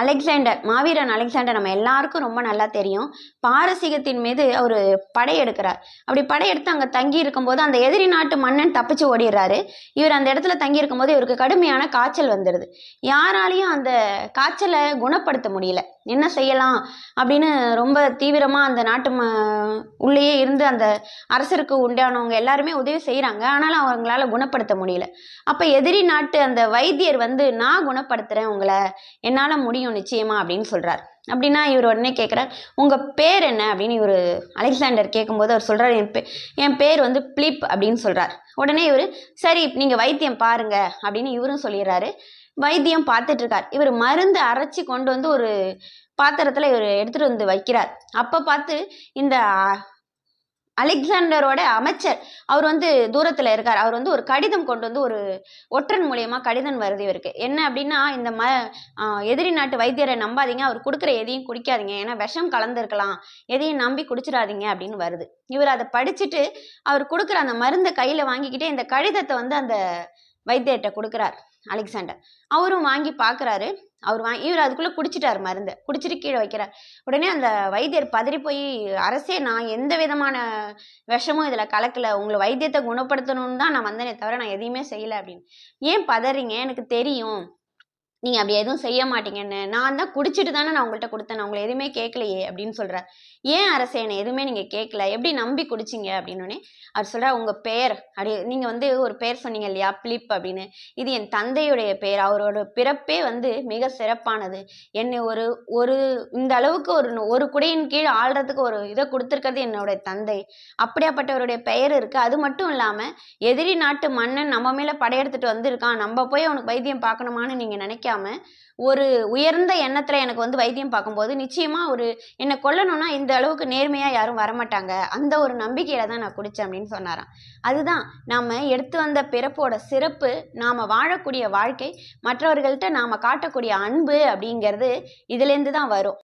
Alexander மாவீரன் Alexander நம்ம எல்லாருக்கும் ரொம்ப நல்லா தெரியும். பாரசீகத்தின் மீது அவர் படையெடுக்கிறார் அப்படி படையெடுத்து அங்கே தங்கி இருக்கும்போது அந்த எதிரி நாட்டு மன்னன் தப்பிச்சு ஓடிடுறாரு. இவர் அந்த இடத்துல தங்கி இருக்கும்போது இவருக்கு கடுமையான காய்ச்சல் வந்துடுது. யாராலையும் அந்த காய்ச்சலை குணப்படுத்த முடியல. என்ன செய்யலாம் அப்படின்னு ரொம்ப தீவிரமாக அந்த நாட்டு ம உள்ளேயே இருந்து அந்த அரசருக்கு உண்டானவங்க எல்லாருமே உதவி செய்கிறாங்க ஆனாலும் அவங்களால குணப்படுத்த முடியல. அப்போ எதிரி நாட்டு அந்த வைத்தியர் வந்து நான் குணப்படுத்துகிறேன் உங்களை. என்னால் முடியும். நிச்சயமா அப்படின்னு சொல்கிறார் அப்படின்னா இவர் உடனே கேட்குறார் உங்கள் பேர் என்ன? அப்படின்னு இவர் அலெக்சாண்டர் கேட்கும்போது அவர் சொல்கிறார் என் பே என் பேர் வந்து பிலிப் அப்படின்னு சொல்கிறார் உடனே இவர் சரி நீங்கள் வைத்தியம் பாருங்க அப்படின்னு இவரும் சொல்லிடுறாரு. வைத்தியம் பார்த்துட்ருக்கார் இவர் மருந்து அரைச்சி கொண்டு வந்து ஒரு பாத்திரத்தில் இவர் எடுத்துகிட்டு வந்து வைக்கிறார். அப்போ பார்த்து இந்த அலெக்சாண்டரோட அமைச்சர். அவர் வந்து தூரத்தில் இருக்கார். அவர் வந்து ஒரு கடிதம் கொண்டு வந்து ஒரு ஒற்றன் மூலியமாக கடிதம் வருது இவருக்கு. என்ன அப்படின்னா இந்த ம எதிரி நாட்டு வைத்தியரை நம்பாதீங்க. அவர் கொடுக்குற எதையும் குடிக்காதீங்க. ஏன்னா விஷம் கலந்துருக்கலாம். எதையும் நம்பி குடிச்சிடாதீங்க அப்படின்னு வருது. இவர் அதை படிச்சுட்டு அவர் கொடுக்குற அந்த மருந்தை கையில் வாங்கிக்கிட்டே இந்த கடிதத்தை வந்து அந்த வைத்தியர்கிட்ட கொடுக்குறார் அலெக்சாண்டர். அவரும் வாங்கி பார்க்குறாரு அவர் வாங்கி இவர் அதுக்குள்ளே குடிச்சிட்டார் மருந்தை. குடிச்சிட்டு கீழே வைக்கிறார். உடனே அந்த வைத்தியர் பதறி போய் அரசே நான் எந்த விதமான விஷமும் இதில் கலக்கல. உங்களை வைத்தியத்தை குணப்படுத்தணும்னு தான் நான் வந்தேனே தவிர நான் எதையுமே செய்யலை அப்படின்னு. ஏன் பதறீங்க? எனக்கு தெரியும். நீங்கள் அப்படி எதுவும் செய்ய மாட்டீங்கன்னு நான் தான் குடிச்சிட்டு தானே நான் உங்கள்கிட்ட கொடுத்தேன். நான் உங்களை எதுவுமே கேட்கலையே அப்படின்னு சொல்கிறார் ஏன் அரசே என்னை எதுவுமே நீங்கள் கேட்கல? எப்படி நம்பி குடிச்சிங்க? அப்படின்னோடனே அவர் சொல்கிறார் உங்கள் பெயர் அப்படி நீங்கள் வந்து ஒரு பெயர் சொன்னீங்க இல்லையா? பிலிப் அப்படின்னு. இது என் தந்தையுடைய பெயர் அவரோட பிறப்பே வந்து மிக சிறப்பானது. என்னை ஒரு ஒரு இந்த அளவுக்கு ஒரு ஒரு குடையின் கீழ் ஆள்றதுக்கு ஒரு இதை கொடுத்துருக்கிறது என்னுடைய தந்தை. அப்படியாப்பட்டவருடைய பெயர் இருக்குது அது மட்டும் இல்லாமல் எதிரி நாட்டு மன்னன் நம்ம மேலே படையெடுத்துட்டு வந்திருக்கான். நம்ம போய் அவனுக்கு வைத்தியம் பார்க்கணுமான்னு நீங்கள் நினைக்காம ஒரு உயர்ந்த எண்ணத்தில் எனக்கு வந்து வைத்தியம் பார்க்கும்போது நிச்சயமாக ஒரு என்னை கொல்லணும்னா இந்த அளவுக்கு நேர்மையாக யாரும் வரமாட்டாங்க. அந்த ஒரு நம்பிக்கையில் தான் நான் குடித்தேன் அப்படின்னு சொன்னாராம். அதுதான் நாம் எடுத்து வந்த பிறப்போட சிறப்பு நாம் வாழக்கூடிய வாழ்க்கை மற்றவர்கள்ட்ட நாம் காட்டக்கூடிய அன்பு அப்படிங்கிறது இதுலேருந்து தான் வரும்.